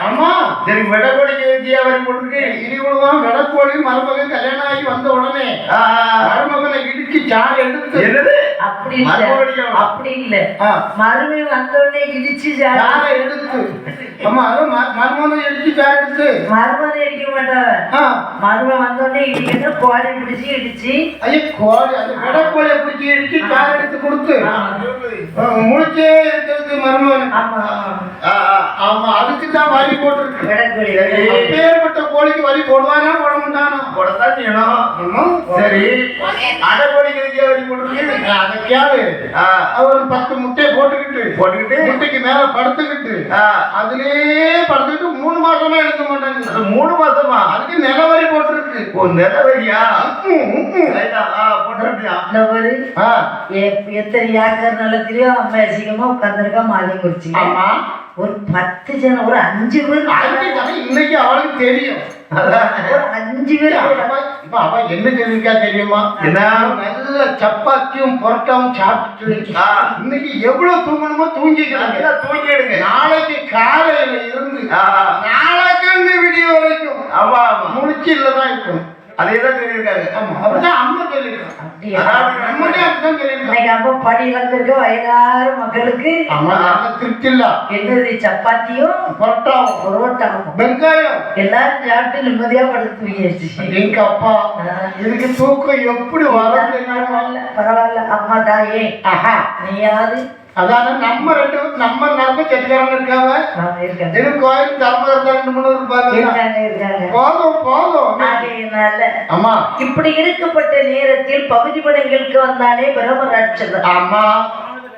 ஆமா சரி வெடக்கோழிக்கு வச்சியா வரி போட்டுருக்கு இடி விழுவான் விடக்கோழி மருமகன் கல்யாணம் ஆகி வந்த உடனே. மருமகனை இடிச்சு சாறு எடுத்து என்னது? அப்படி இல்ல. அப்படி இல்ல. மறுபடி வந்தோடனே இடிச்சு எடுத்து? ஆமா அது ம- மருமகனை இடிச்சு எடுத்து? மருமனை அடிக்க மாட்டாவ. ஆ, மருமன் வந்தோடனே இடிக்கணும் கோழி பிடிச்சி இடிச்சு. ஐயோ கோழி அந்த விடக்கோழியை பிடிச்சி இடிச்சு சாறு எடுத்து கொடுத்து? ஆ, முழிச்சே இருக்கிறது ஆமா. ஆமா அதுக்கு தான் வரி போட்டிருக்கு. அப்பேற்பட்ட கோழிக்கு வரி போடுவானா? செய்யணும் ஆமா. சரி. அடக்கோழிக்கு வச்சியா வரி போட்டுருக்கு. அதை கேளு. அவர் பத்து முட்டையை போட்டுக்கிட்டு போட்டுக்கிட்டு? முட்டைக்கு மேல படுத்துக்கிட்டு அதுலயே படுத்துக்கிட்டு மூணு மாசமா எடுக்க மாட்டாங்க அது மூணு மாசமா? அதுக்கு நிலவரி போட்டிருக்கு. ஓ நிலவரியா? ஒரு ஆ, எ- எத்தனை ஏக்கர் நிலத்திலயோ அம்மா அசிங்கமா உட்காந்துருக்கா மாலை குறிச்சி ஆமா. ஒரு பத்து ஜனம் ஒரு அஞ்சு பேர் இன்னைக்கு அவளுக்கு தெரியும். ஒரு அஞ்சு பேர் அவ- இப்ப அவ என்ன தெரிவிக்கா தெரியுமா? நல்ல சப்பாத்தியும் புரோட்டாவும் சாப்பிட்டு. இன்னைக்கு எவ்வளவு தூங்கணுமோ தூங்கிக்கிறாங்க தூங்கிடுங்க. நாளைக்கு காலையில இருந்து நாளைக்கு விடிய வரைக்கும் ஆமா முடிச்சு இல்லதான் இருக்கும் அதே தான் சொல்லியிருக்காங்க ஆமா அப்படிதான் அம்மா? அதாவது இன்னைக்கு அப்ப படி வந்திருக்க வயதாறு மக்களுக்கு திருப்தி இல்ல என்னது சப்பாத்தியும் புரோட்டாவும் பரோட்டாவும் வெங்காயம். எல்லாரும் சாப்பிட்டு நிம்மதியா படுத்து தூங்கியாச்சு எங்க அப்பா இதுக்கு தூக்கம் எப்படி வரும்? பரவாயில்ல அம்மா தாயே. ஆஹா. நீயாவது அதான நம்ம ரெண்டு நம்ம நம்ம செட்டிக்காரங்க இருக்காங்க. இது கோயில் தர்மகர்த்தா ரெண்டு மூணு இருப்பாங்க போதும் போதும். ஆகையினால ஆமா. இப்படி இருக்கப்பட்ட நேரத்தில் பகுதி படங்களுக்கு வந்தானே பிரம்மராட்சதன் ஆமா.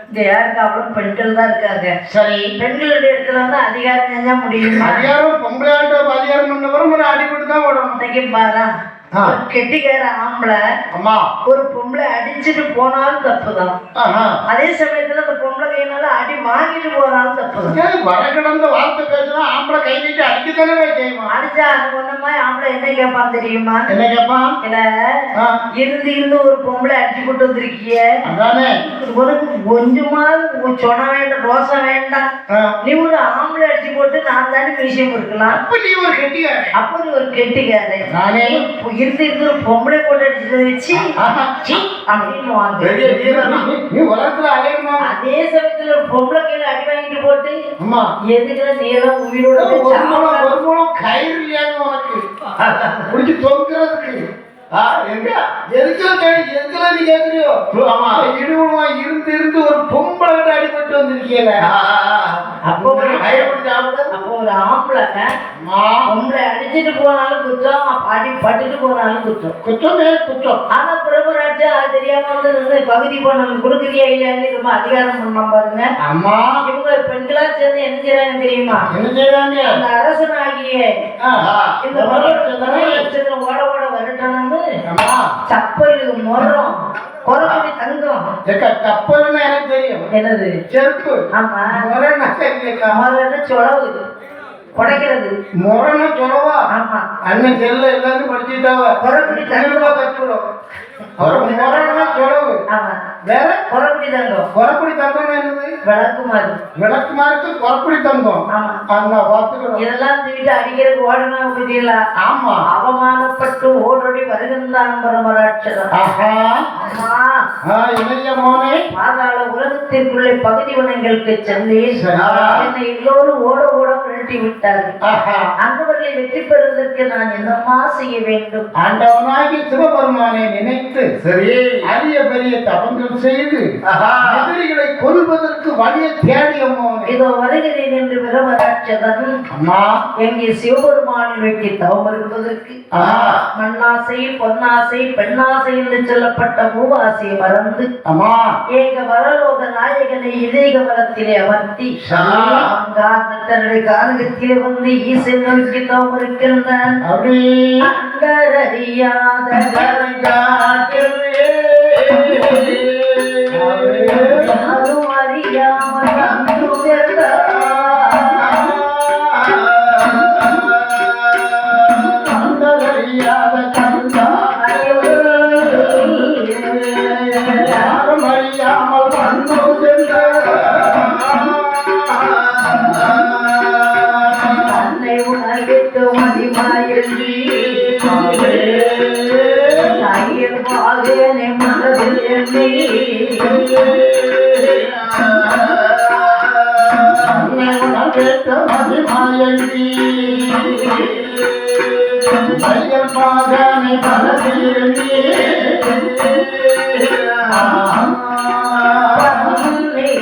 இங்க யாருக்கு அவ்வளவு பெண்கள் தான் இருக்காங்க. சரி. பெண்களுடைய இடத்துல வந்து அதிகாரம் செஞ்சா முடியுமா? அதிகாரம் பொம்பளையாட்ட அதிகாரம் பண்ணவரும் ஒரு அடிபட்டு தான் விடணும் இன்னைக்கு பாரா. கெட்டிக்கார ஆம்பளை ஆமா ஒரு பொம்பளை அடிச்சுட்டு போனாலும் தப்புதான். அதே சமயத்துல அந்த பொம்பளை கையினால அடி வாங்கிட்டு போனாலும் தப்புதான். ஏன் வடகிடந்த வார்த்தை பேசுனா ஆம்பளை கை நீட்டி அடிக்கத்தானே செய்வான் அடிச்சா அது ஒண்ணு மாதிரி ஆம்பளை என்ன கேட்பான் தெரியுமா? என்ன கேட்பான் இல்ல இருந்து இருந்து ஒரு பொம்பளை அடிச்சு போட்டு வந்திருக்கிய. உனக்கு கொஞ்சமாவது சொன்ன வேண்டாம் ரோசம் வேண்டாம். நீ ஒரு ஆம்பளை அடிச்சு போட்டு நான் தானே விஷயம் இருக்கலாம். அப்ப நீ ஒரு அப்போ நீ ஒரு கெட்டிக்காரு நானே. இருந்து இருந்து ஒரு பொம்பளை போட்டு அடிச்சுட்டு வச்சு அப்படின்னு வாங்க. அதே சமயத்துல ஒரு பொம்பளை கையில அடி வாங்கிட்டு போட்டு அம்மா. எதுக்குல நீ எல்லாம் உயிரோட கயிறு இல்லையாங்க உனக்கு. முடிச்சு தொங்குறதுக்கு. இருந்து இருந்து ஒரு பொம்பளை அடிபட்டு ஆ. அப்போ ஒரு ஆம்பளை பொம்பளை அடிச்சுட்டு போனாலும் குற்றம் அடி பட்டுட்டு போனாலும் குற்றம் குற்றமே குற்றம் ஆனா பிரபுராஜா அது தெரியாம வந்து பகுதி போனவங்க கொடுக்குறியா இல்லையான்னு ரொம்ப அதிகாரம் பண்ண பாருங்க. அம்மா இவங்க பெண்களா சேர்ந்து என்ன செய்றாங்க தெரியுமா? என்ன செய்றாங்க? அந்த அரசனாகிய இந்த நட்சத்திரம் ஓட ஓட வரட்டணும்னு அம்மா சப்பல் முறம் குறக்குடி தங்கம். கப்பல்னு எனக்கு தெரியும். என்னது? செருப்பு. ஆமா. முறைன்னு சொலவு. குடைக்கிறது முரணா சொல்லவா ஆமா. அண்ணன் செல்ல எல்லாரும் படிச்சுட்டாவ தங்கம் கண்டிப்பா கற்றுவிடும் முரணா சொல்லவு ஆமா. வேற? குறக்குடி தங்கம். குறக்குடி தங்கம் என்னது? விளக்குமாறு. விளக்கு மாருக்கு குறக்குடி தங்கம். ஆமா. அண்ணா பார்த்துக்கிறோம் இதெல்லாம் தூக்கிட்டு அடிக்கிறதுக்கு ஓடனா புரியல ஆமா. அவமானப்பட்டு ஓடோடி வருகின்றான் பரமராட்சதன் ஆஹா. அம்மா ஆ இளைய மோனே? பாதாள உலகத்திற்குள்ளே பகுதி வனங்களுக்கு. என்னை எல்லோரும் ஓட ஓட விரட்டி விட்டார்கள் அந்தவர்களை வெற்றி பெறுவதற்கு நான் என்னம்மா செய்ய வேண்டும்? ஆண்டவனாகி சிவபெருமானை நினைத்து சரி அரிய பெரிய தபங்கள் செய்து ஆஹா. எதிரிகளை கொல்வதற்கு வழியை தேடிய மோனே இதோ வருகிறேன் என்று பிரமராட்சதன் அம்மா. எங்கே சிவபெருமானை நோக்கி தவம் இருப்பதற்கு ஆஹா. மண்ணாசை பொன்னாசை பெண்ணாசை என்று சொல்லப்பட்ட மூவாசையை மறந்து அம்மா. ஏக வரலோக நாயகனை இதேக வலத்திலே அமர்த்தி தன்னுடைய காலகத்திலே வந்து ஈசன் நோக்கி தவம் இருக்கின்றான் மயங்கி ஐயர்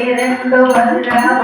இரண்டு வருடம்